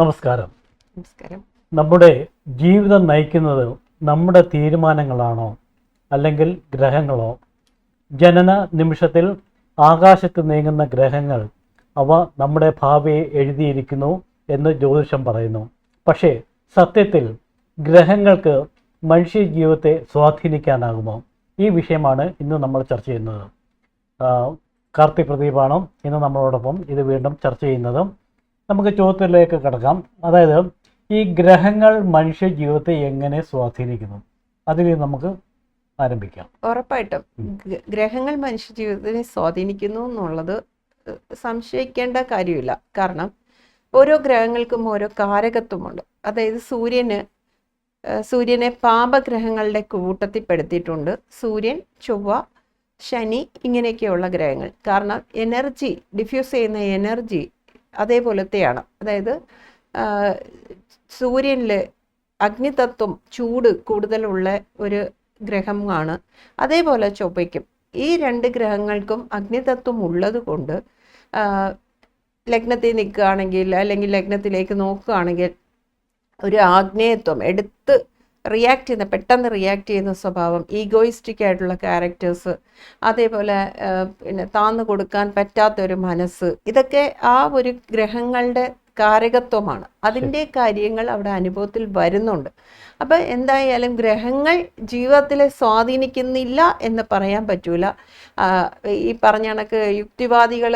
നമസ്കാരം. നമസ്കാരം. നമ്മുടെ ജീവിതം നയിക്കുന്നത് നമ്മുടെ തീരുമാനങ്ങളാണോ അല്ലെങ്കിൽ ഗ്രഹങ്ങളോ? ജനന നിമിഷത്തിൽ ആകാശത്ത് നീങ്ങുന്ന ഗ്രഹങ്ങൾ അവ നമ്മുടെ ഭാവിയെ എഴുതിയിരിക്കുന്നു എന്ന് ജ്യോതിഷം പറയുന്നു. പക്ഷേ സത്യത്തിൽ ഗ്രഹങ്ങൾക്ക് മനുഷ്യ ജീവിതത്തെ സ്വാധീനിക്കാനാകുമോ? ഈ വിഷയമാണ് ഇന്ന് നമ്മൾ ചർച്ച ചെയ്യുന്നത്. കാർത്തി കാർത്തിക് പ്രദീപാണ് ഇന്ന് നമ്മളോടൊപ്പം ഇത് വീണ്ടും ചർച്ച ചെയ്യുന്നത് നമുക്ക് ചോദ്യത്തിലേക്ക് കിടക്കാം. അതായത് ഈ ഗ്രഹങ്ങൾ മനുഷ്യ ജീവിതത്തെ എങ്ങനെ സ്വാധീനിക്കുന്നു? അതിൽ നമുക്ക് ആരംഭിക്കാം. ഉറപ്പായിട്ടും. ഗ്രഹങ്ങൾ മനുഷ്യ ജീവിതത്തിനെ സ്വാധീനിക്കുന്നു എന്നുള്ളത് സംശയിക്കേണ്ട കാര്യമില്ല. കാരണം ഓരോ ഗ്രഹങ്ങൾക്കും ഓരോ കാരകത്വമുണ്ട്. അതായത് സൂര്യന് സൂര്യനെ പാപഗ്രഹങ്ങളുടെ കൂട്ടത്തിൽ പെടുത്തിയിട്ടുണ്ട് സൂര്യൻ ചൊവ്വ ശനി ഇങ്ങനെയൊക്കെയുള്ള ഗ്രഹങ്ങൾ. കാരണം എനർജി ഡിഫ്യൂസ് ചെയ്യുന്ന എനർജി അതേപോലത്തെയാണ്. അതായത് സൂര്യനിൽ അഗ്നിതത്വം ചൂട് കൂടുതലുള്ള ഒരു ഗ്രഹമാണ്. അതേപോലെ ചൊവ്വയ്ക്കും. ഈ രണ്ട് ഗ്രഹങ്ങൾക്കും അഗ്നിതത്വം ഉള്ളത് കൊണ്ട് ലഗ്നത്തിൽ നിൽക്കുകയാണെങ്കിൽ അല്ലെങ്കിൽ ലഗ്നത്തിലേക്ക് നോക്കുകയാണെങ്കിൽ ഒരു ആഗ്നേയത്വം എടുത്ത് റിയാക്ട് ചെയ്യുന്ന പെട്ടെന്ന് റിയാക്ട് ചെയ്യുന്ന സ്വഭാവം ഈഗോയിസ്റ്റിക് ആയിട്ടുള്ള ക്യാരക്ടേഴ്സ് അതേപോലെ പിന്നെ താന്നു കൊടുക്കാൻ പറ്റാത്തൊരു മനസ്സ് ഇതൊക്കെ ആ ഒരു ഗ്രഹങ്ങളുടെ കാരകത്വമാണ്. അതിന്റെ കാര്യങ്ങൾ അവിടെ അനുഭവത്തിൽ വരുന്നുണ്ട്. അപ്പം എന്തായാലും ഗ്രഹങ്ങൾ ജീവിതത്തിലെ സ്വാധീനിക്കുന്നില്ല എന്ന് പറയാൻ പറ്റൂല. ഈ പറഞ്ഞ കണക്ക് യുക്തിവാദികൾ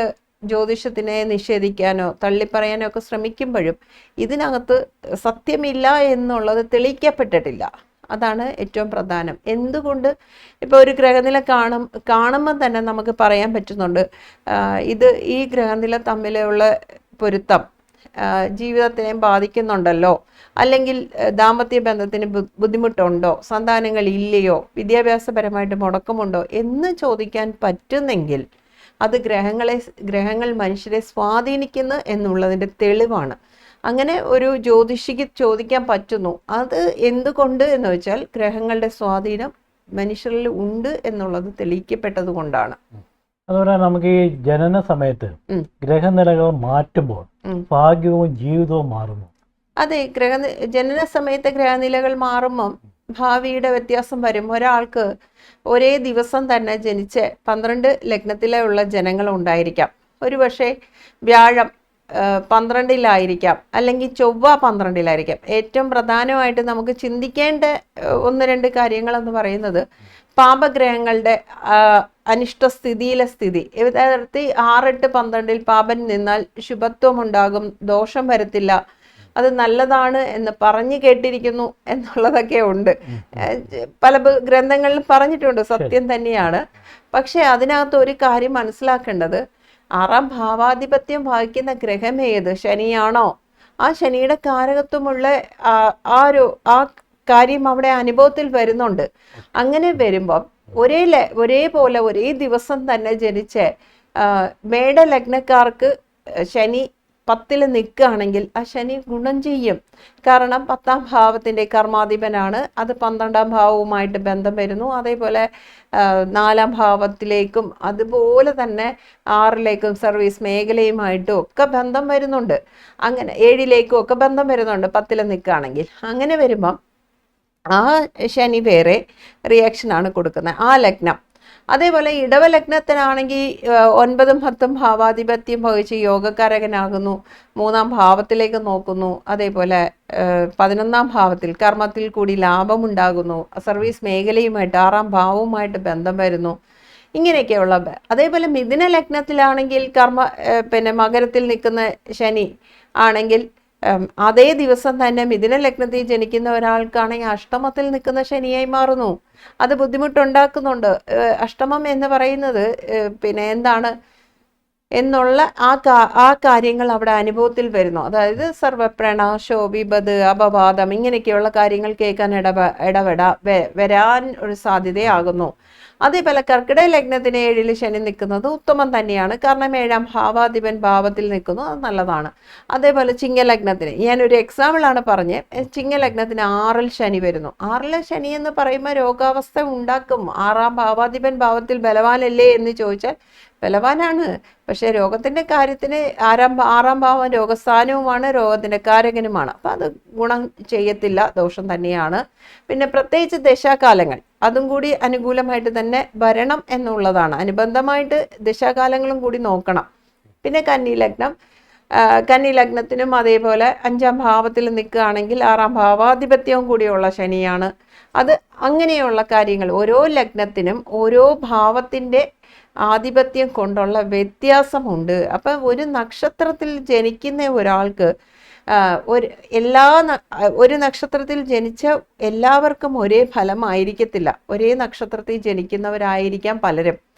ജ്യോതിഷത്തിനെ നിഷേധിക്കാനോ തള്ളിപ്പറയാനോ ഒക്കെ ശ്രമിക്കുമ്പോഴും ഇതിനകത്ത് സത്യമില്ല എന്നുള്ളത് തെളിയിക്കപ്പെട്ടിട്ടില്ല. അതാണ് ഏറ്റവും പ്രധാനം. എന്തുകൊണ്ട് ഇപ്പോൾ ഒരു ഗ്രഹനില കാണും കാണുമ്പോൾ തന്നെ നമുക്ക് പറയാൻ പറ്റുന്നുണ്ട് ഇത് ഈ ഗ്രഹനില തമ്മിലുള്ള പൊരുത്തം ജീവിതത്തിനെയും ജീവിതത്തിനെ ബാധിക്കുന്നുണ്ടല്ലോ? അല്ലെങ്കിൽ ദാമ്പത്യ ബന്ധത്തിന് ബുദ്ധിമുട്ടുണ്ടോ? സന്താനങ്ങൾ ഇല്ലയോ വിദ്യാഭ്യാസപരമായിട്ട് മുടക്കമുണ്ടോ? എന്ന് ചോദിക്കാൻ പറ്റുന്നെങ്കിൽ അത് ഗ്രഹങ്ങളെ ഗ്രഹങ്ങൾ മനുഷ്യരെ സ്വാധീനിക്കുന്നു എന്നുള്ളതിന്റെ തെളിവാണ്. അങ്ങനെ ഒരു ജ്യോതിഷിക്ക് ചോദിക്കാൻ പറ്റുന്നു അത് എന്തുകൊണ്ട് എന്ന് വെച്ചാൽ ഗ്രഹങ്ങളുടെ സ്വാധീനം മനുഷ്യരിൽ ഉണ്ട് എന്നുള്ളത് തെളിയിക്കപ്പെട്ടത് കൊണ്ടാണ്. അതുപോലെ നമുക്ക് ഈ ജനന സമയത്ത് ഗ്രഹനിലകൾ മാറ്റുമ്പോൾ ഭാഗ്യവും ജീവിതവും മാറുന്നു. അതെ ഗ്രഹ ജനന സമയത്തെ ഗ്രഹനിലകൾ മാറുമ്പം ഭാവിയുടെ വ്യത്യാസം വരും. ഒരാൾക്ക് ഒരേ ദിവസം തന്നെ ജനിച്ച് പന്ത്രണ്ട് ലഗ്നത്തിലെ ഉള്ള ജനങ്ങൾ ഉണ്ടായിരിക്കാം. ഒരു പക്ഷേ വ്യാഴം പന്ത്രണ്ടിലായിരിക്കാം. അല്ലെങ്കിൽ ചൊവ്വ പന്ത്രണ്ടിലായിരിക്കാം. ഏറ്റവും പ്രധാനമായിട്ട് നമുക്ക് ചിന്തിക്കേണ്ട ഒന്ന് രണ്ട് കാര്യങ്ങളെന്ന് പറയുന്നത് പാപഗ്രഹങ്ങളുടെ അനിഷ്ട സ്ഥിതിയിലെ സ്ഥിതി. യഥാർത്ഥത്തിൽ ആറെട്ട് പന്ത്രണ്ടിൽ പാപൻ നിന്നാൽ ശുഭത്വം ഉണ്ടാകും ദോഷം വരത്തില്ല അത് നല്ലതാണ് എന്ന് പറഞ്ഞു കേട്ടിരിക്കുന്നു എന്നുള്ളതൊക്കെ ഉണ്ട്. പല ഗ്രന്ഥങ്ങളിലും പറഞ്ഞിട്ടുണ്ട് സത്യം തന്നെയാണ്. പക്ഷെ അതിനകത്ത് ഒരു കാര്യം മനസ്സിലാക്കേണ്ടത് ആറാം ഭാവാധിപത്യം വഹിക്കുന്ന ഗ്രഹം ഏത്? ശനിയാണോ? ആ ശനിയുടെ കാരകത്വമുള്ള ആ ഒരു ആ കാര്യം അവിടെ അനുഭവത്തിൽ വരുന്നുണ്ട്. അങ്ങനെ വരുമ്പം ഒരേ ഒരേപോലെ ഒരേ ദിവസം തന്നെ ജനിച്ച മേട മേടലഗ്നക്കാർക്ക് ശനി പത്തിൽ നിൽക്കുകയാണെങ്കിൽ ആ ശനി ഗുണം ചെയ്യും. കാരണം പത്താം ഭാവത്തിന്റെ കർമാധിപനാണ്. അത് പന്ത്രണ്ടാം ഭാവവുമായിട്ട് ബന്ധം വരുന്നു. അതേപോലെ നാലാം ഭാവത്തിലേക്കും അതുപോലെ തന്നെ ആറിലേക്കും സർവീസ് മേഖലയുമായിട്ടും ഒക്കെ ബന്ധം വരുന്നുണ്ട്. അങ്ങനെ ഏഴിലേക്കും ഒക്കെ ബന്ധം വരുന്നുണ്ട് പത്തിൽ നിൽക്കുകയാണെങ്കിൽ. അങ്ങനെ വരുമ്പം ആ ശനി വേറെ റിയാക്ഷനാണ് കൊടുക്കുന്നത്. ആ ലഗ്നം. അതേപോലെ ഇടവലഗ്നത്തിനാണെങ്കിൽ ഒൻപതും പത്തും ഭാവാധിപത്യം വഹിച്ച് യോഗകാരകനാകുന്നു മൂന്നാം ഭാവത്തിലേക്ക് നോക്കുന്നു. അതേപോലെ പതിനൊന്നാം ഭാവത്തിൽ കർമ്മത്തിൽ കൂടി ലാഭമുണ്ടാകുന്നു. സർവീസ് മേഖലയുമായിട്ട് ആറാം ഭാവവുമായിട്ട് ബന്ധം വരുന്നു. ഇങ്ങനെയൊക്കെയുള്ള അതേപോലെ മിഥുന ലഗ്നത്തിലാണെങ്കിൽ കർമ്മ പിന്നെ മകരത്തിൽ നിൽക്കുന്ന ശനി ആണെങ്കിൽ അതേ ദിവസം തന്നെ മിഥുന ലഗ്നത്തിൽ ജനിക്കുന്ന ഒരാൾക്കാണെങ്കിൽ അഷ്ടമത്തിൽ നിൽക്കുന്ന ശനിയായി മാറുന്നു. അത് ബുദ്ധിമുട്ടുണ്ടാക്കുന്നുണ്ട്. അഷ്ടമം എന്ന് പറയുന്നത് പിന്നെ എന്താണ് എന്നുള്ള ആ ആ കാര്യങ്ങൾ അവിടെ അനുഭവത്തിൽ വരുന്നു. അതായത് സർവപ്രണ ശോഭിപത് അപവാദം ഇങ്ങനെയൊക്കെയുള്ള കാര്യങ്ങൾ കേൾക്കാൻ ഇടപ ഇടപെട വെ- വരാൻ ഒരു സാധ്യതയാകുന്നു. അതേപോലെ കർക്കിടക ലഗ്നത്തിന് ഏഴിൽ ശനി നിൽക്കുന്നത് ഉത്തമം തന്നെയാണ്. കാരണം ഏഴാം ഭാവാധിപൻ ഭാവത്തിൽ നിൽക്കുന്നു അത് നല്ലതാണ്. അതേപോലെ ചിങ്ങലഗ്നത്തിന് ഞാനൊരു എക്സാമ്പിളാണ് പറഞ്ഞ്. ചിങ്ങലഗ്നത്തിന് ആറിൽ ശനി വരുന്നു. ആറിലെ ശനി എന്ന് പറയുമ്പോൾ രോഗാവസ്ഥ ഉണ്ടാക്കും. ആറാം ഭാവാധിപൻ ഭാവത്തിൽ ബലവാനല്ലേ എന്ന് ചോദിച്ചാൽ ബലവാനാണ്. പക്ഷേ രോഗത്തിന്റെ കാര്യത്തിന് ആറാം ആറാം ഭാവം രോഗസ്ഥാനവുമാണ് രോഗത്തിന്റെ കാരകനുമാണ്. അപ്പം അത് ഗുണം ചെയ്യത്തില്ല ദോഷം തന്നെയാണ്. പിന്നെ പ്രത്യേകിച്ച് ദശാകാലങ്ങൾ അതും കൂടി അനുകൂലമായിട്ട് തന്നെ വരണം എന്നുള്ളതാണ്. അനുബന്ധമായിട്ട് ദശാകാലങ്ങളും കൂടി നോക്കണം. പിന്നെ കന്നി ലഗ്നം. കന്നി ലഗ്നത്തിനും അതേപോലെ അഞ്ചാം ഭാവത്തിൽ നിൽക്കുകയാണെങ്കിൽ ആറാം ഭാവാധിപത്യവും കൂടിയുള്ള ശനിയാണ്. അത് അങ്ങനെയുള്ള കാര്യങ്ങൾ ഓരോ ലഗ്നത്തിനും ഓരോ ഭാവത്തിന്റെ ആധിപത്യം കൊണ്ടുള്ള വ്യത്യാസമുണ്ട്. അപ്പം ഒരു നക്ഷത്രത്തിൽ ജനിക്കുന്ന ഒരാൾക്ക് ഒരു എല്ലാ ഒരു നക്ഷത്രത്തിൽ ജനിച്ച എല്ലാവർക്കും ഒരേ ഫലമായിരിക്കത്തില്ല. ഒരേ നക്ഷത്രത്തിൽ ജനിക്കുന്നവരായിരിക്കാം പലരും.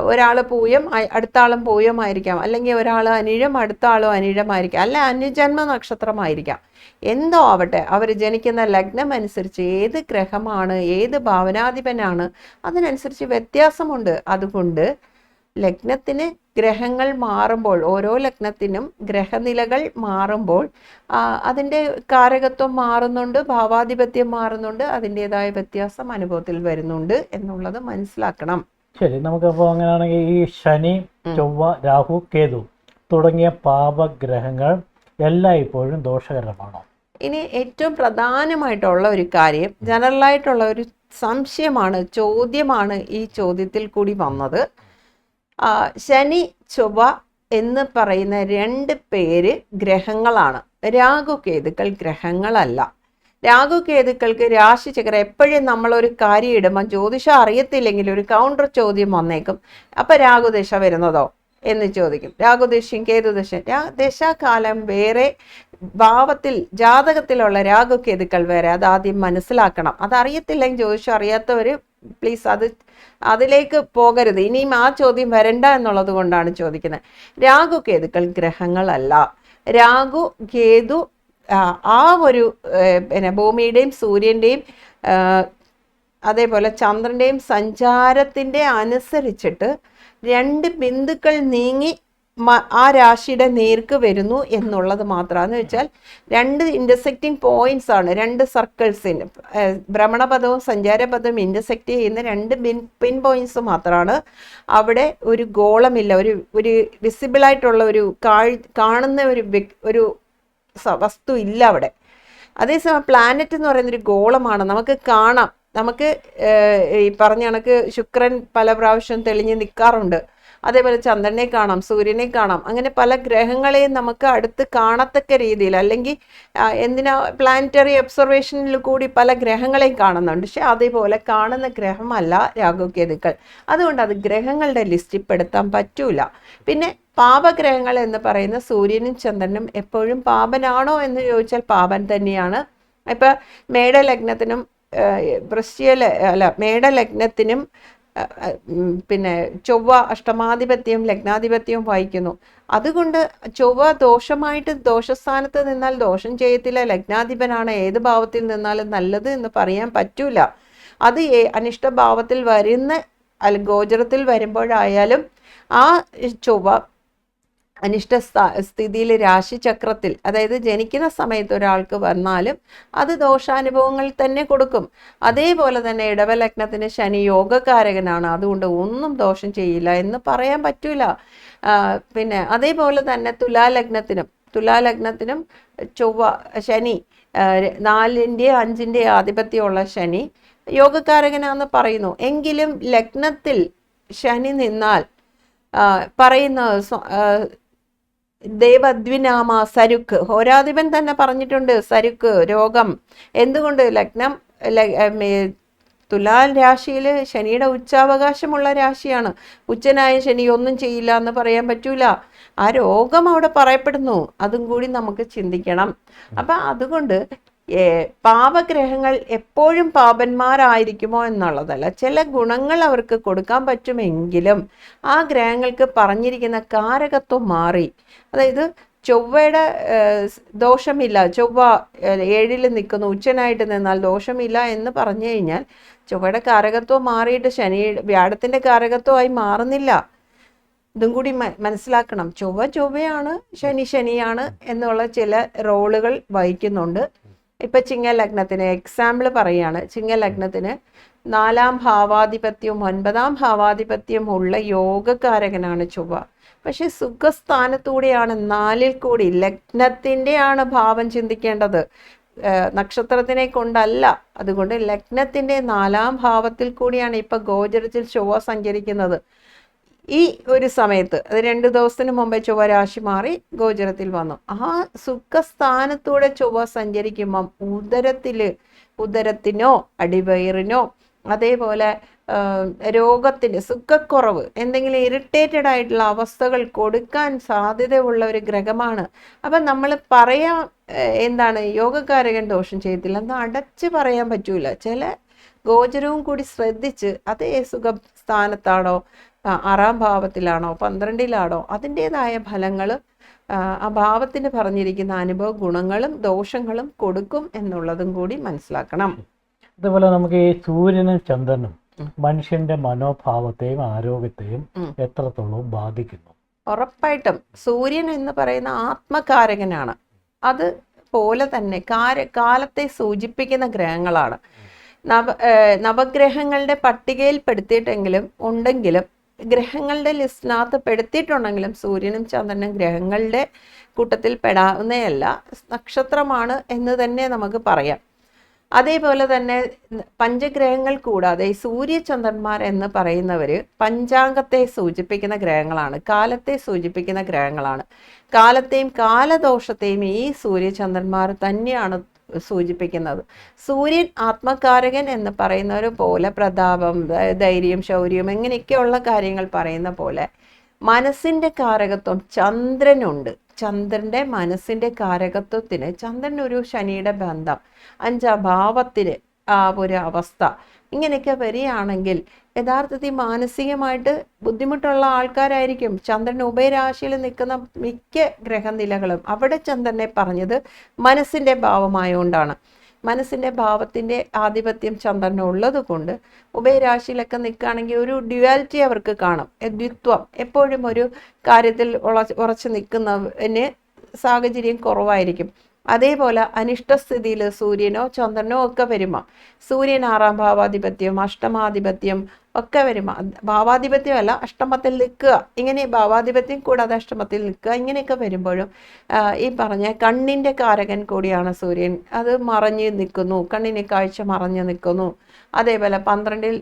ഒരാൾ പൂയം അടുത്ത ആളും പൂയമായിരിക്കാം. അല്ലെങ്കിൽ ഒരാൾ അനിഴം അടുത്ത ആളും അനിഴമായിരിക്കാം. അല്ല അനുജന്മ നക്ഷത്രമായിരിക്കാം. എന്തോ ആവട്ടെ അവർ ജനിക്കുന്ന ലഗ്നം അനുസരിച്ച് ഏത് ഗ്രഹമാണ് ഏത് ഭാവനാധിപനാണ് അതിനനുസരിച്ച് വ്യത്യാസമുണ്ട്. അതുകൊണ്ട് ലഗ്നത്തിന് ഗ്രഹങ്ങൾ മാറുമ്പോൾ ഓരോ ലഗ്നത്തിനും ഗ്രഹനിലകൾ മാറുമ്പോൾ അതിന്റെ കാരകത്വം മാറുന്നുണ്ട് ഭാവാധിപത്യം മാറുന്നുണ്ട് അതിന്റെതായ വ്യത്യാസം അനുഭവത്തിൽ വരുന്നുണ്ട് എന്നുള്ളത് മനസ്സിലാക്കണം. ശരി നമുക്കപ്പോൾ അങ്ങനെയാണെങ്കിൽ ഈ ശനി ചൊവ്വ രാഹു കേതു തുടങ്ങിയ പാപഗ്രഹങ്ങൾ എല്ലായ്പ്പോഴും ദോഷകരമാണോ? ഇനി ഏറ്റവും പ്രധാനമായിട്ടുള്ള ഒരു കാര്യം ജനറലായിട്ടുള്ള ഒരു സംശയമാണ് ചോദ്യമാണ് ഈ ചോദ്യത്തിൽ കൂടി വന്നത്. ശനി ചൊവ്വ എന്ന് പറയുന്ന രണ്ട് പേര് ഗ്രഹങ്ങളാണ്. രാഹുകേതുക്കൾ ഗ്രഹങ്ങളല്ല. രാഹുകേതുക്കൾക്ക് രാശിചക്രം എപ്പോഴും നമ്മളൊരു കാര്യം ഇടുമ്പോൾ ജ്യോതിഷം അറിയത്തില്ലെങ്കിൽ ഒരു കൗണ്ടർ ചോദ്യം വന്നേക്കും. അപ്പം രാഹുദശ വരുന്നതോ എന്ന് ചോദിക്കും. രാഹുദശയും കേതുദശയും ദശാകാലം വേറെ ഭാവത്തിൽ ജാതകത്തിലുള്ള രാഹുകേതുക്കൾ വേറെ? അത് ആദ്യം മനസ്സിലാക്കണം. അതറിയത്തില്ലെങ്കിൽ ജ്യോതിഷം അറിയാത്തവർ പ്ലീസ് അത് അതിലേക്ക് പോകരുത്. ഇനിയും ആ ചോദ്യം വരണ്ട എന്നുള്ളത് കൊണ്ടാണ് ചോദിക്കുന്നത്. രാഘു കേതുക്കൾ ഗ്രഹങ്ങളല്ല. രാഹു കേതു ആ, ഒരു പിന്നെ ഭൂമിയുടെയും സൂര്യന്റെയും അതേപോലെ ചന്ദ്രന്റെയും സഞ്ചാരത്തിന്റെ അനുസരിച്ചിട്ട് രണ്ട് ബിന്ദുക്കൾ നീങ്ങി ആ രാശിയുടെ നേർക്ക് വരുന്നു എന്നുള്ളത് മാത്രമാണ് വെച്ചാൽ രണ്ട് ഇന്റർസെക്റ്റിംഗ് പോയിന്റ്സ് ആണ് രണ്ട് സർക്കിൾസിന് ഭ്രമണപഥവും സഞ്ചാരപഥവും ഇന്റർസെക്റ്റ് ചെയ്യുന്ന രണ്ട് പിൻ പിൻ പോയിന്റ്സ് മാത്രമാണ് അവിടെ ഒരു ഗോളമില്ല ഒരു ഒരു വിസിബിളായിട്ടുള്ള ഒരു കാണുന്ന ഒരു ഒരു വസ്തു ഇല്ല അവിടെ. അതേസമയം പ്ലാനറ്റ് എന്ന് പറയുന്ന ഒരു ഗോളമാണ്. നമുക്ക് കാണാം. നമുക്ക് ഈ പറഞ്ഞ കണക്ക് ശുക്രൻ പല പ്രാവശ്യം തെളിഞ്ഞ് നിൽക്കാറുണ്ട് അതേപോലെ ചന്ദ്രനെ കാണാം സൂര്യനെ കാണാം. അങ്ങനെ പല ഗ്രഹങ്ങളെയും നമുക്ക് അടുത്ത് കാണത്തക്ക രീതിയിൽ അല്ലെങ്കിൽ എന്തിനാ പ്ലാനറ്ററി ഒബ്സർവേഷനിൽ കൂടി പല ഗ്രഹങ്ങളെയും കാണുന്നുണ്ട്. പക്ഷെ അതേപോലെ കാണുന്ന ഗ്രഹമല്ല രാഘുകേതുക്കൾ അതുകൊണ്ട് അത് ഗ്രഹങ്ങളുടെ ലിസ്റ്റിൽ പെടുത്താൻ പറ്റൂല. പിന്നെ പാപഗ്രഹങ്ങൾ എന്ന് പറയുന്ന സൂര്യനും ചന്ദ്രനും എപ്പോഴും പാപനാണോ എന്ന് ചോദിച്ചാൽ പാപൻ തന്നെയാണ്. ഇപ്പം മേടലഗ്നത്തിനും വൃശ്ചിയ അല്ല മേടലഗ്നത്തിനും പിന്നെ ചൊവ്വ അഷ്ടമാധിപത്യവും ലഗ്നാധിപത്യവും വഹിക്കുന്നു. അതുകൊണ്ട് ചൊവ്വ ദോഷമായിട്ട് ദോഷസ്ഥാനത്ത് നിന്നാൽ ദോഷം ചെയ്യത്തില്ല ലഗ്നാധിപനാണ് ഏത് ഭാവത്തിൽ നിന്നാലും നല്ലത് എന്ന് പറയാൻ പറ്റൂല. അത് അനിഷ്ടഭാവത്തിൽ വരുന്ന ഗോചരത്തിൽ വരുമ്പോഴായാലും ആ ചൊവ്വ അനിഷ്ട സ്ഥിതിയിൽ രാശിചക്രത്തിൽ അതായത് ജനിക്കുന്ന സമയത്ത് ഒരാൾക്ക് വന്നാലും അത് ദോഷാനുഭവങ്ങൾ തന്നെ കൊടുക്കും. അതേപോലെ തന്നെ ഇടവലഗ്നത്തിന് ശനി യോഗകാരകനാണ് അതുകൊണ്ട് ഒന്നും ദോഷം ചെയ്യില്ല എന്ന് പറയാൻ പറ്റൂല. പിന്നെ അതേപോലെ തന്നെ തുലാലഗ്നത്തിനും തുലാലഗ്നത്തിനും ചൊവ്വ ശനി നാലിന്റെ അഞ്ചിന്റെ ആധിപത്യമുള്ള ശനി യോഗകാരകനാന്ന് പറയുന്നു. എങ്കിലും ലഗ്നത്തിൽ ശനി നിന്നാൽ പറയുന്ന ദേവദ്വിനാമ സരുക്ക്. ഹോരാധിപൻ തന്നെ പറഞ്ഞിട്ടുണ്ട് സരുക്ക് രോഗം. എന്തുകൊണ്ട്? ലഗ്നം തുലാൽ രാശിയിൽ ശനിയുടെ ഉച്ചാവകാശമുള്ള രാശിയാണ്. ഉച്ചനായ ശനി ഒന്നും ചെയ്യില്ല എന്ന് പറയാൻ പറ്റൂല. ആ രോഗം അവിടെ പറയപ്പെടുന്നു. അതും കൂടി നമുക്ക് ചിന്തിക്കണം. അപ്പം അതുകൊണ്ട് പാപഗ്രഹങ്ങൾ എപ്പോഴും പാപന്മാരായിരിക്കുമോ എന്നുള്ളതല്ല. ചില ഗുണങ്ങൾ അവർക്ക് കൊടുക്കാൻ പറ്റുമെങ്കിലും ആ ഗ്രഹങ്ങൾക്ക് പറഞ്ഞിരിക്കുന്ന കാരകത്വം മാറി. അതായത് ചൊവ്വയുടെ ദോഷമില്ല ചൊവ്വ ഏഴിൽ നിൽക്കുന്നു ഉച്ചനായിട്ട് നിന്നാൽ ദോഷമില്ല എന്ന് പറഞ്ഞു കഴിഞ്ഞാൽ ചൊവ്വയുടെ കാരകത്വം മാറിയിട്ട് ശനി വ്യാഴത്തിന്റെ കാരകത്വമായി മാറുന്നില്ല. ഇതും കൂടി മനസ്സിലാക്കണം. ചൊവ്വ ചൊവ്വയാണ് ശനി ശനിയാണ് എന്നുള്ള ചില റോളുകൾ വഹിക്കുന്നുണ്ട്. ഇപ്പൊ ചിങ്ങ ലഗ്നത്തിന് എക്സാമ്പിൾ പറയാണ്. ചിങ്ങ ലഗ്നത്തിന് നാലാം ഭാവാധിപത്യവും ഒൻപതാം ഭാവാധിപത്യം ഉള്ള യോഗകാരകനാണ് ചൊവ്വ. പക്ഷെ സുഖസ്ഥാനത്തൂടെയാണ് നാലിൽ കൂടി ലഗ്നത്തിന്റെയാണ് ഭാവം ചിന്തിക്കേണ്ടത്. നക്ഷത്രത്തിനെ കൊണ്ടല്ല. അതുകൊണ്ട് ലഗ്നത്തിന്റെ നാലാം ഭാവത്തിൽ കൂടിയാണ് ഇപ്പൊ ഗോചരത്തിൽ ചൊവ്വ സഞ്ചരിക്കുന്നത്. ഈ ഒരു സമയത്ത് അത് രണ്ട് ദിവസത്തിന് മുമ്പേ ചൊവ്വ രാശി മാറി ഗോചരത്തിൽ വന്നു. ആ സുഖസ്ഥാനത്തൂടെ ചൊവ്വ സഞ്ചരിക്കുമ്പം ഉദരത്തിൽ ഉദരത്തിനോ അടിവയറിനോ അതേപോലെ രോഗത്തിന് സുഖക്കുറവ് എന്തെങ്കിലും ഇറിറ്റേറ്റഡ് ആയിട്ടുള്ള അവസ്ഥകൾ കൊടുക്കാൻ സാധ്യതയുള്ള ഒരു ഗ്രഹമാണ്. അപ്പം നമ്മൾ പറയാൻ എന്താണ് യോഗകാരകൻ ദോഷം ചെയ്യത്തില്ല. എന്ന് അടച്ച് പറയാൻ പറ്റൂല. ചില ഗോചരവും കൂടി ശ്രദ്ധിച്ച് അതേ സുഖ സ്ഥാനത്താണോ ആറാം ഭാവത്തിലാണോ പന്ത്രണ്ടിലാണോ അതിന്റെതായ ഫലങ്ങൾ ആ ഭാവത്തിന് പറഞ്ഞിരിക്കുന്ന അനുഭവ ഗുണങ്ങളും ദോഷങ്ങളും കൊടുക്കും എന്നുള്ളതും കൂടി മനസ്സിലാക്കണം. അതുപോലെ നമുക്ക് ഈ സൂര്യനും ചന്ദ്രനും. മനുഷ്യന്റെ മനോഭാവത്തെയും ആരോഗ്യത്തെയും എത്രത്തോളം ബാധിക്കുന്നു? ഉറപ്പായിട്ടും സൂര്യൻ എന്ന് പറയുന്ന ആത്മകാരകനാണ്. അത് പോലെ തന്നെ കാര കാലത്തെ സൂചിപ്പിക്കുന്ന ഗ്രഹങ്ങളാണ്. നവ നവഗ്രഹങ്ങളുടെ പട്ടികയിൽ പെടുത്തിയിട്ടെങ്കിലും ഉണ്ടെങ്കിലും ഗ്രഹങ്ങളുടെ ലിസ്റ്റിനകത്ത് പെടുത്തിയിട്ടുണ്ടെങ്കിലും സൂര്യനും ചന്ദ്രനും ഗ്രഹങ്ങളുടെ കൂട്ടത്തിൽ പെടാവുന്നതല്ല നക്ഷത്രമാണ് എന്ന് തന്നെ നമുക്ക് പറയാം. അതേപോലെ തന്നെ പഞ്ചഗ്രഹങ്ങൾ കൂടാതെ സൂര്യചന്ദ്രന്മാർ എന്ന് പറയുന്നവർ പഞ്ചാംഗത്തെ സൂചിപ്പിക്കുന്ന ഗ്രഹങ്ങളാണ്. കാലത്തെ സൂചിപ്പിക്കുന്ന ഗ്രഹങ്ങളാണ്. കാലത്തെയും കാലദോഷത്തെയും ഈ സൂര്യചന്ദ്രന്മാർ തന്നെയാണ് സൂചിപ്പിക്കുന്നത്. സൂര്യൻ ആത്മകാരകൻ എന്ന് പറയുന്നവർ പോലെ പ്രതാപം ധൈര്യം ശൗര്യം ഇങ്ങനെയൊക്കെയുള്ള കാര്യങ്ങൾ പറയുന്ന പോലെ മനസ്സിന്റെ കാരകത്വം ചന്ദ്രനുണ്ട്. ചന്ദ്രന്റെ മനസ്സിന്റെ കാരകത്വത്തിന് ചന്ദ്രൻ ഒരു ശനിയുടെ ബന്ധം അഞ്ചാം ഭാവത്തിന് ആ ഒരു അവസ്ഥ. ഇങ്ങനെയൊക്കെ വരികയാണെങ്കിൽ യഥാർത്ഥത്തിൽ മാനസികമായിട്ട് ബുദ്ധിമുട്ടുള്ള ആൾക്കാരായിരിക്കും. ചന്ദ്രൻ ഉഭയരാശിയിൽ നിൽക്കുന്ന മിക്ക ഗ്രഹനിലകളും അവിടെ ചന്ദ്രനെ പറഞ്ഞത് മനസ്സിന്റെ ഭാവമായതുകൊണ്ടാണ് മനസ്സിന്റെ ഭാവത്തിന്റെ ആധിപത്യം ചന്ദ്രന് ഉള്ളത് കൊണ്ട് ഉഭയരാശിയിലൊക്കെ നിൽക്കുകയാണെങ്കിൽ ഒരു ഡ്യുവാലിറ്റി അവർക്ക് കാണും. ദ്വിത്വം എപ്പോഴും ഒരു കാര്യത്തിൽ ഉറച്ച് ഉറച്ചു നിൽക്കുന്നതിന് സാഹചര്യം കുറവായിരിക്കും. അതേപോലെ അനിഷ്ടസ്ഥിതിയിൽ സൂര്യനോ ചന്ദ്രനോ ഒക്കെ വരുമ്പോൾ സൂര്യൻ ആറാം ഭാവാധിപത്യം അഷ്ടമാധിപത്യം ഒക്കെ വരുമ്പോൾ ഭാവാധിപത്യമല്ല അഷ്ടമത്തിൽ നിൽക്കുക. ഇങ്ങനെ ഭാവാധിപത്യം കൂടാതെ അഷ്ടമത്തിൽ നിൽക്കുക. ഇങ്ങനെയൊക്കെ വരുമ്പോഴും ഈ പറഞ്ഞ കണ്ണിന്റെ കാരകൻ കൂടിയാണ് സൂര്യൻ. അത് മറഞ്ഞ് നിൽക്കുന്നു. കണ്ണിനെ കാഴ്ച മറഞ്ഞ് നിൽക്കുന്നു. അതേപോലെ പന്ത്രണ്ടിൽ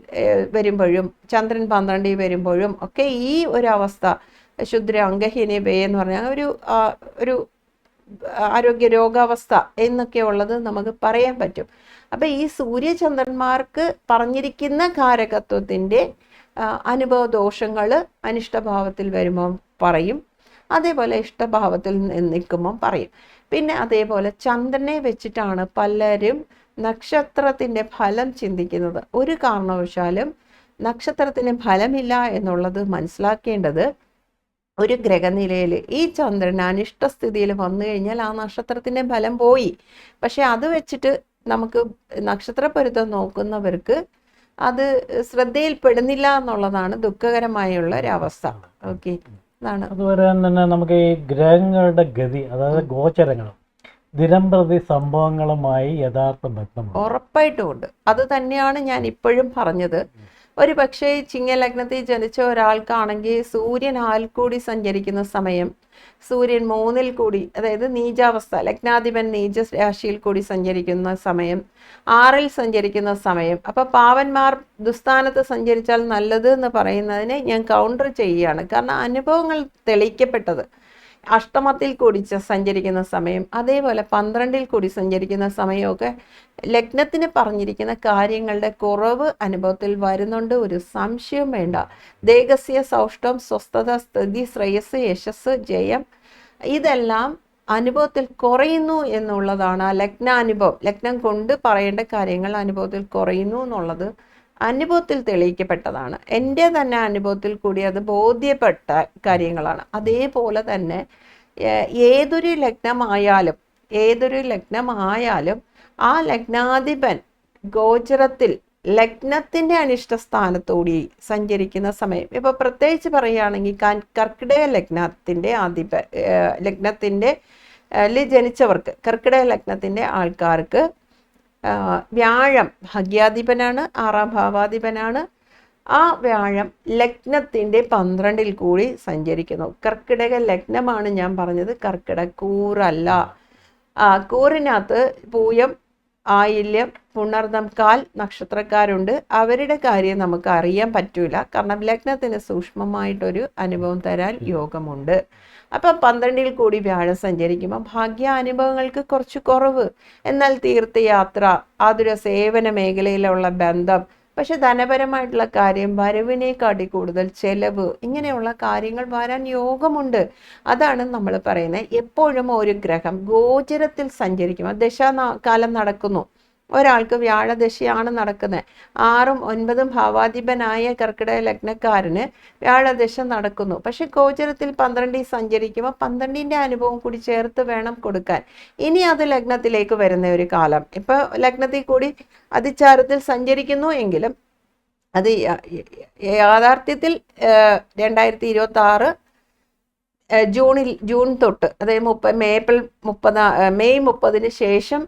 വരുമ്പോഴും ചന്ദ്രൻ പന്ത്രണ്ടിൽ വരുമ്പോഴും ഒക്കെ ഈ ഒരു അവസ്ഥ ശുദ്ര അംഗഹീന ബേ എന്ന് പറഞ്ഞാൽ ഒരു ഒരു ആരോഗ്യ രോഗാവസ്ഥ എന്നൊക്കെ ഉള്ളത് നമുക്ക് പറയാൻ പറ്റും. അപ്പം ഈ സൂര്യചന്ദ്രന്മാർക്ക് പറഞ്ഞിരിക്കുന്ന കാരകത്വത്തിന്റെ അനുഭവ ദോഷങ്ങൾ അനിഷ്ടഭാവത്തിൽ വരുമ്പം പറയും. അതേപോലെ ഇഷ്ടഭാവത്തിൽ നിൽക്കുമ്പം പറയും. പിന്നെ അതേപോലെ ചന്ദ്രനെ വെച്ചിട്ടാണ് പലരും നക്ഷത്രത്തിന്റെ ഫലം ചിന്തിക്കുന്നത്. ഒരു കാരണവശാലും നക്ഷത്രത്തിന് ഫലമില്ല എന്നുള്ളത് മനസ്സിലാക്കേണ്ടത് ഒരു ഗ്രഹനിലയിൽ ഈ ചന്ദ്രൻ അനിഷ്ടസ്ഥിതിയിൽ വന്നു കഴിഞ്ഞാൽ ആ നക്ഷത്രത്തിന്റെ ഫലം പോയി. പക്ഷെ അത് വെച്ചിട്ട് നമുക്ക് നക്ഷത്രപ്പൊരുത്തം നോക്കുന്നവർക്ക് അത് ശ്രദ്ധയിൽപ്പെടുന്നില്ല എന്നുള്ളതാണ് ദുഃഖകരമായുള്ള ഒരു അവസ്ഥ. ഓക്കെ. അതാണ് അതുപോലെ തന്നെ നമുക്ക് ഈ ഗ്രഹങ്ങളുടെ ഗതി അതായത് ഗോചരങ്ങളും ദിനംപ്രതി സംഭവങ്ങളുമായി യഥാർത്ഥ ബന്ധമുണ്ട്. ഉറപ്പായിട്ടും ഉണ്ട്. അത് തന്നെയാണ് ഞാൻ ഇപ്പോഴും പറഞ്ഞത്. ഒരു പക്ഷേ ചിങ്ങലഗ്നത്തിൽ ജനിച്ച ഒരാൾക്കാണെങ്കിൽ സൂര്യൻ ആൽ കൂടി സഞ്ചരിക്കുന്ന സമയം സൂര്യൻ മൂന്നിൽ കൂടി അതായത് നീജാവസ്ഥ ലഗ്നാധിപൻ നീച രാശിയിൽ കൂടി സഞ്ചരിക്കുന്ന സമയം ആറിൽ സഞ്ചരിക്കുന്ന സമയം. അപ്പൊ പാവന്മാർ ദുസ്ഥാനത്ത് സഞ്ചരിച്ചാൽ നല്ലത് എന്ന് പറയുന്നതിനെ ഞാൻ കൗണ്ടർ ചെയ്യുകയാണ്. കാരണം അനുഭവങ്ങൾ തെളിയിക്കപ്പെട്ടത്. അഷ്ടമത്തിൽ കൂടി സഞ്ചരിക്കുന്ന സമയം അതേപോലെ പന്ത്രണ്ടിൽ കൂടി സഞ്ചരിക്കുന്ന സമയമൊക്കെ ലഗ്നത്തിന് പറഞ്ഞിരിക്കുന്ന കാര്യങ്ങളുടെ കുറവ് അനുഭവത്തിൽ വരുന്നുണ്ട്. ഒരു സംശയവും വേണ്ട. ദേഹസ്യ സൗഷ്ടം സ്വസ്ഥത സ്ഥിതി ശ്രേയസ് യശസ് ജയം ഇതെല്ലാം അനുഭവത്തിൽ കുറയുന്നു എന്നുള്ളതാണ് ലഗ്നാനുഭവം. ലഗ്നം കൊണ്ട് പറയേണ്ട കാര്യങ്ങൾ അനുഭവത്തിൽ കുറയുന്നു എന്നുള്ളത് അനുഭവത്തിൽ തെളിയിക്കപ്പെട്ടതാണ്. എന്റെ തന്നെ അനുഭവത്തിൽ കൂടി അത് ബോധ്യപ്പെട്ട കാര്യങ്ങളാണ്. അതേപോലെ തന്നെ ഏതൊരു ലഗ്നമായാലും ഏതൊരു ലഗ്നമായാലും ആ ലഗ്നാധിപൻ ഗോചരത്തിൽ ലഗ്നത്തിന്റെ അനിഷ്ട സ്ഥാനത്തോടി സഞ്ചരിക്കുന്ന സമയം. ഇപ്പോൾ പ്രത്യേകിച്ച് പറയുകയാണെങ്കിൽ കർക്കിടക ലഗ്നത്തിന്റെ അധിപ ഏർ ലഗ്നത്തിന്റെ ഏർ ൽ ജനിച്ചവർക്ക് കർക്കിടക ലഗ്നത്തിന്റെ ആൾക്കാർക്ക് വ്യാഴം ഭാഗ്യാധിപനാണ് ആറാം ഭാവാധിപനാണ്. ആ വ്യാഴം ലഗ്നത്തിന്റെ പന്ത്രണ്ടിൽ കൂടി സഞ്ചരിക്കുന്നു. കർക്കിടക ലഗ്നമാണ് ഞാൻ പറഞ്ഞത്. കർക്കിടക കൂറല്ല. ആ കൂറിനകത്ത് പൂയം ആയില്യം പുണർദം കാൽ നക്ഷത്രക്കാരുണ്ട്. അവരുടെ കാര്യം നമുക്ക് അറിയാൻ പറ്റൂല. കാരണം ലഗ്നത്തിന് സൂക്ഷ്മമായിട്ടൊരു അനുഭവം തരാൻ യോഗമുണ്ട്. അപ്പം പന്ത്രണ്ടിൽ കൂടി വ്യാഴം സഞ്ചരിക്കുമ്പോൾ ഭാഗ്യ അനുഭവങ്ങൾക്ക് കുറച്ച് കുറവ്. എന്നാൽ തീർത്ഥയാത്ര ആതുര സേവന മേഖലയിലുള്ള ബന്ധം പക്ഷെ ധനപരമായിട്ടുള്ള കാര്യം വരവിനേക്കാട്ടി കൂടുതൽ ചെലവ് ഇങ്ങനെയുള്ള കാര്യങ്ങൾ വരാൻ യോഗമുണ്ട്. അതാണ് നമ്മൾ പറയുന്നത്. എപ്പോഴും ഒരു ഗ്രഹം ഗോചരത്തിൽ സഞ്ചരിക്കുമ്പോൾ ദശാ കാലം നടക്കുന്നു. ഒരാൾക്ക് വ്യാഴദശയാണ് നടക്കുന്നത്. ആറും ഒൻപതും ഭാവാധിപനായ കർക്കിടക ലഗ്നക്കാരന് വ്യാഴദശ നടക്കുന്നു. പക്ഷെ ഗോചരത്തിൽ പന്ത്രണ്ടിൽ സഞ്ചരിക്കുമ്പോൾ പന്ത്രണ്ടിന്റെ അനുഭവം കൂടി ചേർത്ത് വേണം കൊടുക്കാൻ. ഇനി അത് ലഗ്നത്തിലേക്ക് വരുന്ന ഒരു കാലം. ഇപ്പോൾ ലഗ്നത്തിൽ കൂടി അതിചാരത്തിൽ സഞ്ചരിക്കുന്നു എങ്കിലും അത് യാഥാർത്ഥ്യത്തിൽ രണ്ടായിരത്തി ഇരുപത്തി ആറ് ജൂണിൽ ജൂൺ തൊട്ട് അതായത് മുപ്പ ഏപ്രിൽ മുപ്പത് മെയ് മുപ്പതിന് ശേഷം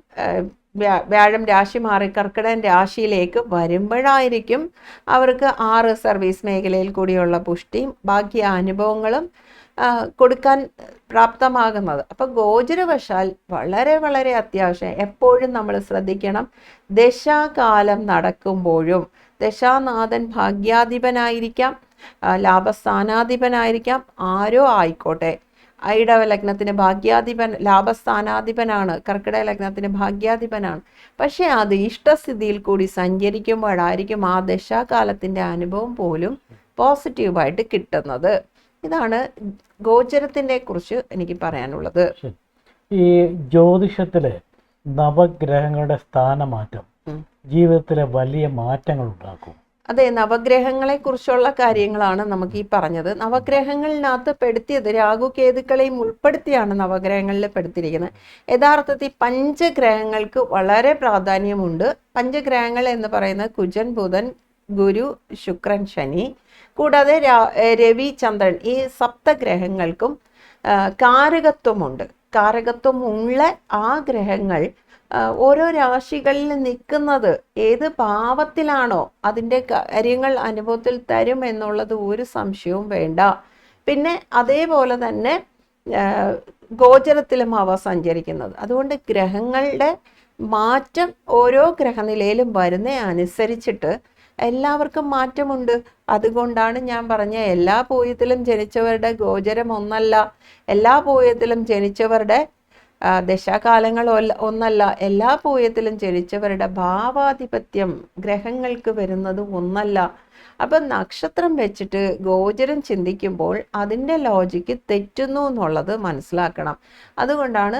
വ്യാഴം രാശി മാറി കർക്കിടകൻ രാശിയിലേക്ക് വരുമ്പോഴായിരിക്കും അവർക്ക് ആറ് സർവീസ് മേഖലയിൽ കൂടിയുള്ള പുഷ്ടിയും ബാക്കി അനുഭവങ്ങളും കൊടുക്കാൻ പ്രാപ്തമാകുന്നത്. അപ്പോൾ ഗോചരവശാൽ വളരെ വളരെ അത്യാവശ്യം. എപ്പോഴും നമ്മൾ ശ്രദ്ധിക്കണം. ദശാകാലം നടക്കുമ്പോഴും ദശാനാഥൻ ഭാഗ്യാധിപനായിരിക്കാം. ലാഭസ്ഥാനാധിപനായിരിക്കാം. ആരോ ആയിക്കോട്ടെ. ഐടവ ലഗ്നത്തിന് ഭാഗ്യാധിപൻ ലാഭസ്ഥാനാധിപനാണ്. കർക്കിടക ലഗ്നത്തിന് ഭാഗ്യാധിപനാണ്. പക്ഷേ അത് ഇഷ്ടസ്ഥിതിയിൽ കൂടി സഞ്ചരിക്കുമ്പോഴായിരിക്കും ആ ദശാകാലത്തിന്റെ അനുഭവം പോലും പോസിറ്റീവായിട്ട് കിട്ടുന്നത്. ഇതാണ് ഗോചരത്തിനെ കുറിച്ച് എനിക്ക് പറയാനുള്ളത്. ഈ ജ്യോതിഷത്തിലെ നവഗ്രഹങ്ങളുടെ സ്ഥാനമാറ്റം. ജീവിതത്തിലെ വലിയ മാറ്റങ്ങൾ ഉണ്ടാക്കും അതെ നവഗ്രഹങ്ങളെ കുറിച്ചുള്ള കാര്യങ്ങളാണ് നമുക്ക് ഈ പറഞ്ഞത്. നവഗ്രഹങ്ങളിനകത്ത് പെടുത്തിയത് രാഘുകേതുക്കളെയും ഉൾപ്പെടുത്തിയാണ് നവഗ്രഹങ്ങളിൽ പെടുത്തിയിരിക്കുന്നത്. യഥാർത്ഥത്തിൽ പഞ്ചഗ്രഹങ്ങൾക്ക് വളരെ പ്രാധാന്യമുണ്ട്. പഞ്ചഗ്രഹങ്ങൾ എന്ന് പറയുന്നത് കുജൻ ബുധൻ ഗുരു ശുക്രൻ ശനി. കൂടാതെ രവി ചന്ദ്രൻ ഈ സപ്തഗ്രഹങ്ങൾക്കും കാരകത്വമുണ്ട്. കാരകത്വമുള്ള ആ ഗ്രഹങ്ങൾ ഓരോ രാശികളിൽ നിൽക്കുന്നത് ഏത് ഭാവത്തിലാണോ അതിന്റെ കാര്യങ്ങൾ അനുഭവത്തിൽ തരും എന്നുള്ളത് ഒരു സംശയവും വേണ്ട. പിന്നെ അതേപോലെ തന്നെ ഗോചരത്തിലും അവ സഞ്ചരിക്കുന്നത്. അതുകൊണ്ട് ഗ്രഹങ്ങളുടെ മാറ്റം ഓരോ ഗ്രഹനിലയിലും വരുന്ന അനുസരിച്ചിട്ട് എല്ലാവർക്കും മാറ്റമുണ്ട്. അതുകൊണ്ടാണ് ഞാൻ പറഞ്ഞ എല്ലാ പൂയത്തിലും ജനിച്ചവരുടെ ഗോചരം ഒന്നല്ല. എല്ലാ പൂയത്തിലും ജനിച്ചവരുടെ ദശാകാലങ്ങൾ ഒന്നല്ല എല്ലാ പൂയത്തിലും ജനിച്ചവരുടെ ഭാവാധിപത്യം ഗ്രഹങ്ങൾക്ക് വരുന്നത് ഒന്നല്ല. അപ്പം നക്ഷത്രം വെച്ചിട്ട് ഗോചരം ചിന്തിക്കുമ്പോൾ അതിന്റെ ലോജിക്ക് തെറ്റുന്നു എന്നുള്ളത് മനസ്സിലാക്കണം. അതുകൊണ്ടാണ്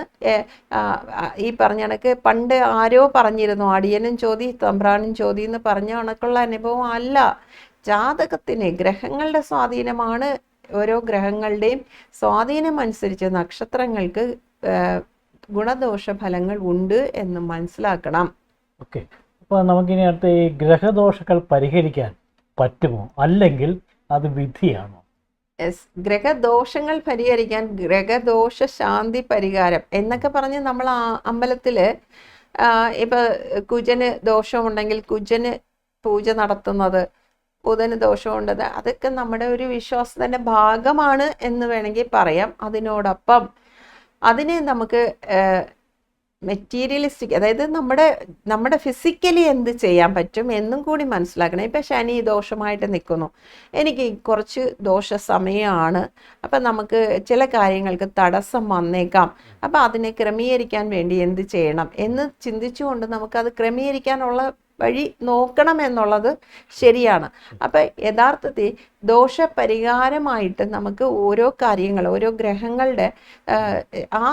ഈ പറഞ്ഞ കണക്ക് പണ്ട് ആരോ പറഞ്ഞിരുന്നു അടിയനും ചോദി തമ്പ്രാനും ചോദി എന്ന് പറഞ്ഞ കണക്കുള്ള അനുഭവം അല്ല. ജാതകത്തിന് ഗ്രഹങ്ങളുടെ സ്വാധീനമാണ്. ഓരോ ഗ്രഹങ്ങളുടെയും സ്വാധീനം അനുസരിച്ച് നക്ഷത്രങ്ങൾക്ക് ഗുണദോഷ ഫലങ്ങൾ ഉണ്ട് എന്ന് മനസ്സിലാക്കണം. ഓക്കെ. അപ്പോൾ നമുക്കിനി അടുത്ത ഈ ഗ്രഹദോഷങ്ങൾ പരിഹരിക്കാൻ പറ്റുമോ? അല്ലെങ്കിൽ അത് വിധിയാണോ? യെസ്. ഗ്രഹദോഷങ്ങൾ പരിഹരിക്കാൻ ഗ്രഹദോഷ ശാന്തി പരിഹാരം എന്നൊക്കെ പറഞ്ഞ് നമ്മൾ ആ, ഇപ്പൊ കുജന് ദോഷമുണ്ടെങ്കിൽ കുജന് പൂജ നടത്തുന്നത് ബുധന് ദോഷമുണ്ടത് അതൊക്കെ നമ്മുടെ ഒരു വിശ്വാസത്തിന്റെ ഭാഗമാണ് എന്ന് വേണമെങ്കിൽ പറയാം. അതിനോടൊപ്പം അതിനെ നമുക്ക് മെറ്റീരിയലിസ്റ്റിക് അതായത് നമ്മുടെ നമ്മുടെ ഫിസിക്കലി എന്ത് ചെയ്യാൻ പറ്റും എന്നും കൂടി മനസ്സിലാക്കണം. ഇപ്പം ശനി ദോഷമായിട്ട് നിൽക്കുന്നു എനിക്ക് കുറച്ച് ദോഷ സമയമാണ് അപ്പം നമുക്ക് ചില കാര്യങ്ങൾക്ക് തടസ്സം വന്നേക്കാം. അപ്പം അതിനെ ക്രമീകരിക്കാൻ വേണ്ടി എന്ത് ചെയ്യണം എന്ന് ചിന്തിച്ചുകൊണ്ട് നമുക്കത് ക്രമീകരിക്കാനുള്ള വഴി നോക്കണം എന്നുള്ളത് ശരിയാണ്. അപ്പം യഥാർത്ഥത്തിൽ ദോഷപരിഹാരമായിട്ട് നമുക്ക് ഓരോ കാര്യങ്ങൾ ഓരോ ഗ്രഹങ്ങളുടെ ആ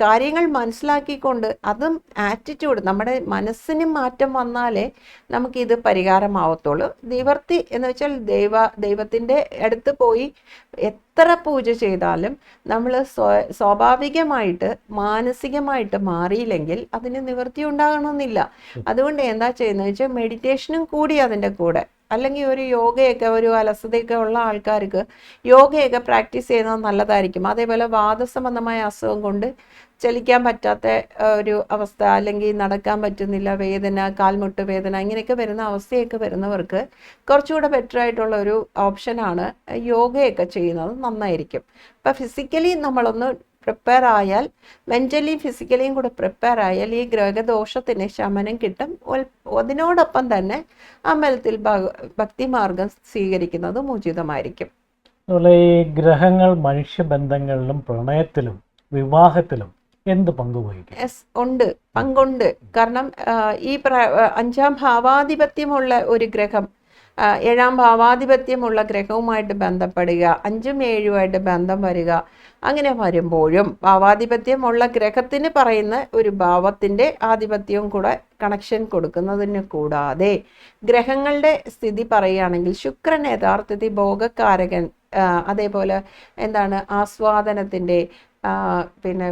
കാര്യങ്ങൾ മനസ്സിലാക്കിക്കൊണ്ട് അതും ആറ്റിറ്റ്യൂഡ് നമ്മുടെ മനസ്സിന് മാറ്റം വന്നാലേ നമുക്കിത് പരിഹാരമാവത്തുള്ളൂ. നിവർത്തി എന്ന് വെച്ചാൽ ദൈവ ദൈവത്തിന്റെ അടുത്ത് പോയി എത്ര പൂജ ചെയ്താലും നമ്മൾ സ്വാഭാവികമായിട്ട് മാനസികമായിട്ട് മാറിയില്ലെങ്കിൽ അതിന് നിവൃത്തി ഉണ്ടാകണമെന്നില്ല. അതുകൊണ്ട് എന്താ ചെയ്യുന്നത് വെച്ചാൽ മെഡിറ്റേഷനും കൂടി അതിന്റെ കൂടെ. അല്ലെങ്കിൽ ഒരു യോഗയൊക്കെ ഒരു അലസതയൊക്കെ ഉള്ള ആൾക്കാർക്ക് യോഗയൊക്കെ പ്രാക്ടീസ് ചെയ്യുന്നത് നല്ലതായിരിക്കും. അതേപോലെ വാദസംബന്ധമായ അസുഖം കൊണ്ട് ചലിക്കാൻ പറ്റാത്ത ഒരു അവസ്ഥ അല്ലെങ്കിൽ നടക്കാൻ പറ്റുന്നില്ല വേദന കാൽമുട്ട് വേദന ഇങ്ങനെയൊക്കെ വരുന്ന അവസ്ഥയൊക്കെ വരുന്നവർക്ക് കുറച്ചുകൂടെ ബെറ്റർ ആയിട്ടുള്ള ഒരു ഓപ്ഷനാണ് യോഗയൊക്കെ ചെയ്യുന്നത് നന്നായിരിക്കും. അപ്പം ഫിസിക്കലി നമ്മളൊന്ന് പ്രിപ്പയർ ആയാൽ മെന്റലിയും ഫിസിക്കലിയും കൂടെ പ്രിപ്പയർ ആയാൽ ഈ ഗ്രഹദോഷത്തിന് ശമനം കിട്ടും. അതിനോടൊപ്പം തന്നെ അമ്പലത്തിൽ ഭക്തിമാർഗം സ്വീകരിക്കുന്നത് ഉചിതമായിരിക്കും. ഈ ഗ്രഹങ്ങൾ മനുഷ്യബന്ധങ്ങളിലും പ്രണയത്തിലും വിവാഹത്തിലും എന്ത് പങ്ക് വഹിക്കും? യെസ് ഉണ്ട്. പങ്കുണ്ട്. കാരണം ഈ അഞ്ചാം ഭാവാധിപത്യമുള്ള ഒരു ഗ്രഹം ഏഴാം ഭാവാധിപത്യമുള്ള ഗ്രഹവുമായിട്ട് ബന്ധപ്പെടുക അഞ്ചും ഏഴുമായിട്ട് ബന്ധം വരിക അങ്ങനെ വരുമ്പോഴും ഭാവാധിപത്യമുള്ള ഗ്രഹത്തിന് പറയുന്ന ഒരു ഭാവത്തിന്റെ ആധിപത്യവും കൂടെ കണക്ഷൻ കൊടുക്കുന്നതിന് കൂടാതെ ഗ്രഹങ്ങളുടെ സ്ഥിതി പറയുകയാണെങ്കിൽ ശുക്രൻ യഥാർത്ഥത്തിൽ ഭോഗക്കാരകൻ അതേപോലെ എന്താണ് ആസ്വാദനത്തിന്റെ പിന്നെ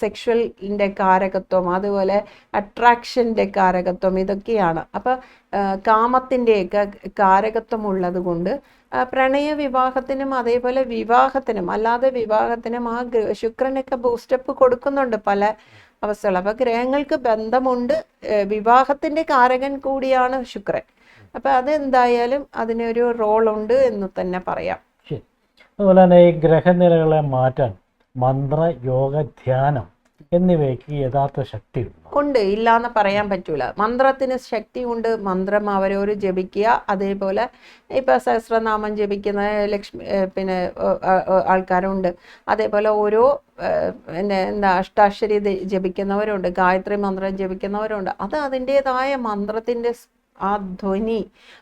സെക്ഷുവലിന്റെ കാരകത്വം അതുപോലെ അട്രാക്ഷന്റെ കാരകത്വം ഇതൊക്കെയാണ്. അപ്പോൾ കാമത്തിന്റെയൊക്കെ കാരകത്വം ഉള്ളത് കൊണ്ട് പ്രണയ വിവാഹത്തിനും അതേപോലെ വിവാഹത്തിനും അല്ലാതെ വിവാഹത്തിനും ആ ശുക്രനൊക്കെ ബൂസ്റ്റപ്പ് കൊടുക്കുന്നുണ്ട് പല അവസ്ഥകൾ അപ്പോൾ ഗ്രഹങ്ങൾക്ക് ബന്ധമുണ്ട് വിവാഹത്തിന്റെ കാരകൻ കൂടിയാണ് ശുക്രൻ. അപ്പോൾ അതെന്തായാലും അതിനൊരു റോളുണ്ട് എന്ന് തന്നെ പറയാം. അതുപോലെ തന്നെ ഈ ഗ്രഹനിലകളെ മാറ്റാൻ മന്ത്ര യോഗ ധ്യാനം എന്നിവയ്ക്ക് യഥാർത്ഥ ശക്തി ഉണ്ട്? ഇല്ല എന്ന് പറയാൻ പറ്റൂല. മന്ത്രത്തിന് ശക്തി ഉണ്ട് മന്ത്രം അവരോര് ജപിക്കുക. അതേപോലെ ഇപ്പൊ സഹസ്രനാമം ജപിക്കുന്ന ലക്ഷ്മി പിന്നെ ആൾക്കാരുണ്ട്. അതേപോലെ ഓരോ പിന്നെ എന്താ അഷ്ടാക്ഷരി ജപിക്കുന്നവരുണ്ട്. ഗായത്രി മന്ത്രം ജപിക്കുന്നവരുണ്ട്. അത് അതിന്റെതായ മന്ത്രത്തിന്റെ ആ ധ്വനി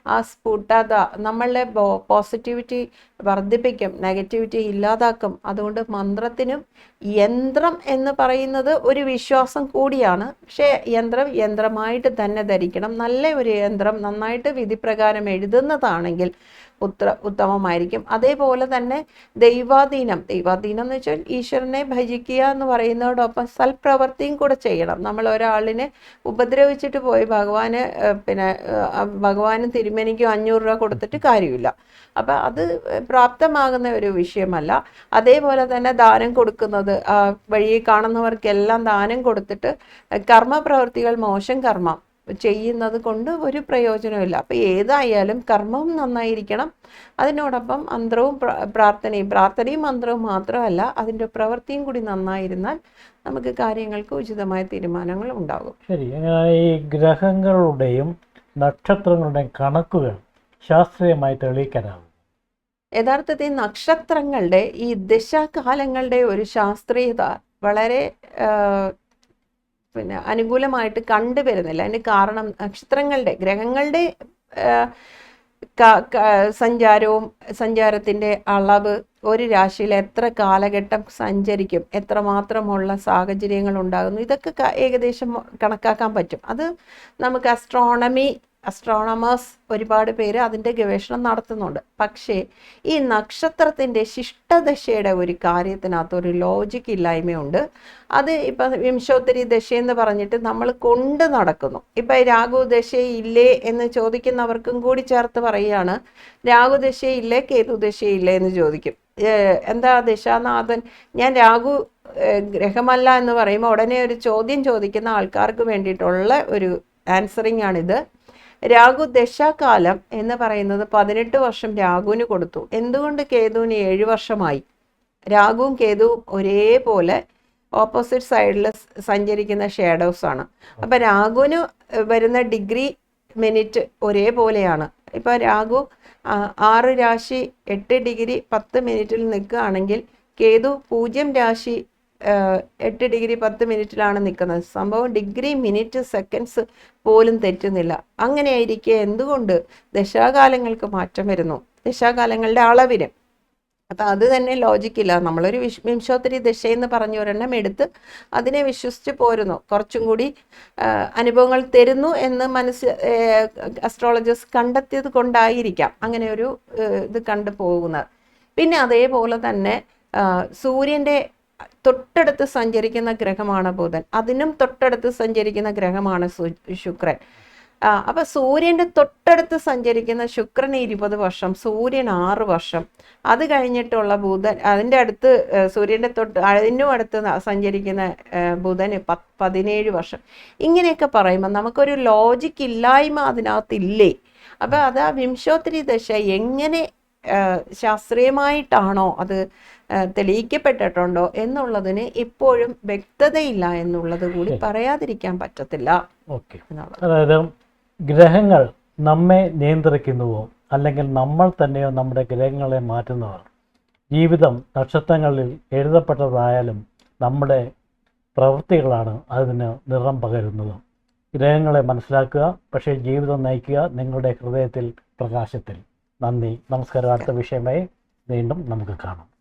ആ സ്ഫുടത നമ്മളുടെ പോസിറ്റിവിറ്റി വർദ്ധിപ്പിക്കും നെഗറ്റിവിറ്റി ഇല്ലാതാക്കും. അതുകൊണ്ട് മന്ത്രത്തിനും യന്ത്രം എന്ന് പറയുന്നത് ഒരു വിശ്വാസം കൂടിയാണ്. പക്ഷേ യന്ത്രം യന്ത്രമായിട്ട് തന്നെ ധരിക്കണം. നല്ല ഒരു യന്ത്രം നന്നായിട്ട് വിധിപ്രകാരം എഴുതുന്നതാണെങ്കിൽ ഉത്ര ഉത്തമമായിരിക്കും. അതേപോലെ തന്നെ ദൈവാധീനം. ദൈവാധീനം എന്ന് വെച്ചാൽ ഈശ്വരനെ ഭജിക്കുക എന്ന് പറയുന്നതോടൊപ്പം സൽപ്രവൃത്തിയും കൂടെ ചെയ്യണം. നമ്മൾ ഒരാളിനെ ഉപദ്രവിച്ചിട്ട് പോയി ഭഗവാന് പിന്നെ ഭഗവാനും തിരുമേനിക്കും അഞ്ഞൂറ് രൂപ കൊടുത്തിട്ട് കാര്യമില്ല. അപ്പം അത് പ്രാപ്തമാകുന്ന ഒരു വിഷയമല്ല. അതേപോലെ തന്നെ ദാനം കൊടുക്കുന്നത് വഴിയെ കാണുന്നവർക്കെല്ലാം ദാനം കൊടുത്തിട്ട് കർമ്മപ്രവൃത്തികൾ മോശം കർമ്മം. ചെയ്യുന്നത് കൊണ്ട് ഒരു പ്രയോജനമില്ല അപ്പം ഏതായാലും കർമ്മവും നന്നായിരിക്കണം. അതിനോടൊപ്പം മന്ത്രവും പ്രാർത്ഥനയും പ്രാർത്ഥനയും മന്ത്രവും മാത്രമല്ല അതിന്റെ പ്രവൃത്തിയും കൂടി നന്നായിരുന്നാൽ നമുക്ക് കാര്യങ്ങൾക്ക് ഉചിതമായ തീരുമാനങ്ങൾ ഉണ്ടാകും. ശരി ഈ ഗ്രഹങ്ങളുടെയും നക്ഷത്രങ്ങളുടെയും കണക്കുകൾ ശാസ്ത്രീയമായി തെളിയിക്കാനാവും. യഥാർത്ഥത്തിൽ നക്ഷത്രങ്ങളുടെ ഈ ദശാകാലങ്ങളുടെ ഒരു ശാസ്ത്രീയത വളരെ പിന്നെ അനുകൂലമായിട്ട് കണ്ടുവരുന്നില്ല. അതിന് കാരണം നക്ഷത്രങ്ങളുടെ ഗ്രഹങ്ങളുടെ സഞ്ചാരവും സഞ്ചാരത്തിന്റെ അളവ് ഒരു രാശിയിൽ എത്ര കാലഘട്ടം സഞ്ചരിക്കും എത്രമാത്രമുള്ള സാഹചര്യങ്ങൾ ഉണ്ടാകുന്നു ഇതൊക്കെ ഏകദേശം കണക്കാക്കാൻ പറ്റും. അത് നമുക്ക് അസ്ട്രോണമി അസ്ട്രോണമേഴ്സ് ഒരുപാട് പേര് അതിന്റെ ഗവേഷണം നടത്തുന്നുണ്ട്. പക്ഷേ ഈ നക്ഷത്രത്തിന്റെ ശിഷ്ടദശയുടെ ഒരു കാര്യത്തിനകത്ത് ഒരു ലോജിക്ക് ഇല്ലായ്മയുണ്ട്. അത് ഇപ്പം വിംശോത്തരി ദശയെന്ന് പറഞ്ഞിട്ട് നമ്മൾ കൊണ്ട് നടക്കുന്നു. ഇപ്പം രാഹു ദശയില്ലേ എന്ന് ചോദിക്കുന്നവർക്കും കൂടി ചേർത്ത് പറയുകയാണ് രാഹു ദശയില്ലേ കേതു ദശയില്ലേ? എന്ന് ചോദിക്കും. എന്താ ദശാനാഥൻ? ഞാൻ രാഹു ഗ്രഹമല്ല എന്ന് പറയുമ്പോൾ ഉടനെ ഒരു ചോദ്യം ചോദിക്കുന്ന ആൾക്കാർക്ക് വേണ്ടിയിട്ടുള്ള ഒരു ആൻസറിങ് ആണിത്. രാഹു ദശാകാലം എന്ന് പറയുന്നത് പതിനെട്ട് വർഷം രാഹുവിന് കൊടുത്തു. എന്തുകൊണ്ട് കേതുവിന് ഏഴ് വർഷമായി? രാഹുവും കേതുവും ഒരേപോലെ ഓപ്പോസിറ്റ് സൈഡിൽ സഞ്ചരിക്കുന്ന ഷേഡോസ് ആണ്. അപ്പം രാഹുവിന് വരുന്ന ഡിഗ്രി മിനിറ്റ് ഒരേപോലെയാണ്. ഇപ്പം രാഹു ആറ് രാശി എട്ട് ഡിഗ്രി പത്ത് മിനിറ്റിൽ നിൽക്കുകയാണെങ്കിൽ കേതു പൂജ്യം രാശി എട്ട് ഡിഗ്രി പത്ത് മിനിറ്റിലാണ് നിൽക്കുന്നത്. സംഭവം ഡിഗ്രി മിനിറ്റ് സെക്കൻഡ്സ് പോലും തെറ്റുന്നില്ല. അങ്ങനെയായിരിക്കെ എന്തുകൊണ്ട് ദശാകാലങ്ങൾക്ക് മാറ്റം വരുന്നു? ദശാകാലങ്ങളുടെ അളവിന്. അപ്പം അത് തന്നെ ലോജിക്കില്ല നമ്മളൊരു വിശ് വിംശോത്തരി ദശയെന്ന് പറഞ്ഞ ഒരെണ്ണം എടുത്ത് അതിനെ വിശ്വസിച്ച് പോരുന്നു. കുറച്ചും കൂടി അനുഭവങ്ങൾ തരുന്നു എന്ന് മനസ്സ് അസ്ട്രോളജേഴ്സ് കണ്ടെത്തിയത് കൊണ്ടായിരിക്കാം അങ്ങനെ ഒരു ഇത് കണ്ടു പോകുന്നത്. പിന്നെ അതേപോലെ തന്നെ സൂര്യന്റെ തൊട്ടടുത്ത് സഞ്ചരിക്കുന്ന ഗ്രഹമാണ് ബുധൻ. അതിനും തൊട്ടടുത്ത് സഞ്ചരിക്കുന്ന ഗ്രഹമാണ് ശുക്രൻ. അപ്പോൾ അപ്പൊ സൂര്യന്റെ തൊട്ടടുത്ത് സഞ്ചരിക്കുന്ന ശുക്രൻ ഇരുപത് വർഷം സൂര്യൻ ആറ് വർഷം. അത് കഴിഞ്ഞിട്ടുള്ള ബുധൻ അതിന്റെ അടുത്ത് സൂര്യന്റെ തൊട്ട് അതിനും അടുത്ത് സഞ്ചരിക്കുന്ന ബുധന് പത്ത് പതിനേഴ് വർഷം. ഇങ്ങനെയൊക്കെ പറയുമ്പോൾ നമുക്കൊരു ലോജിക്ക് ഇല്ലായ്മ അതിനകത്തില്ലേ? അപ്പൊ അത് ആ വിംശോത്രി ദശ എങ്ങനെ ശാസ്ത്രീയമായിട്ടാണോ അത് തെളിയിക്കപ്പെട്ടിട്ടുണ്ടോ എന്നുള്ളതിന് ഇപ്പോഴും വ്യക്തതയില്ല എന്നുള്ളത് കൂടി പറയാതിരിക്കാൻ പറ്റത്തില്ല. ഓക്കെ. അതായത് ഗ്രഹങ്ങൾ നമ്മെ നിയന്ത്രിക്കുന്നുവോ അല്ലെങ്കിൽ നമ്മൾ തന്നെയോ നമ്മുടെ ഗ്രഹങ്ങളെ മാറ്റുന്നവർ ജീവിതം നക്ഷത്രങ്ങളിൽ എഴുതപ്പെട്ടതായാലും നമ്മുടെ പ്രവൃത്തികളാണ് അതിന് നിറം പകരുന്നത്. ഗ്രഹങ്ങളെ മനസ്സിലാക്കുക പക്ഷേ ജീവിതം നയിക്കുക നിങ്ങളുടെ ഹൃദയത്തിൽ പ്രകാശത്തിൽ. നന്ദി. നമസ്കാരം അടുത്ത വിഷയമായി വീണ്ടും നമുക്ക് കാണാം.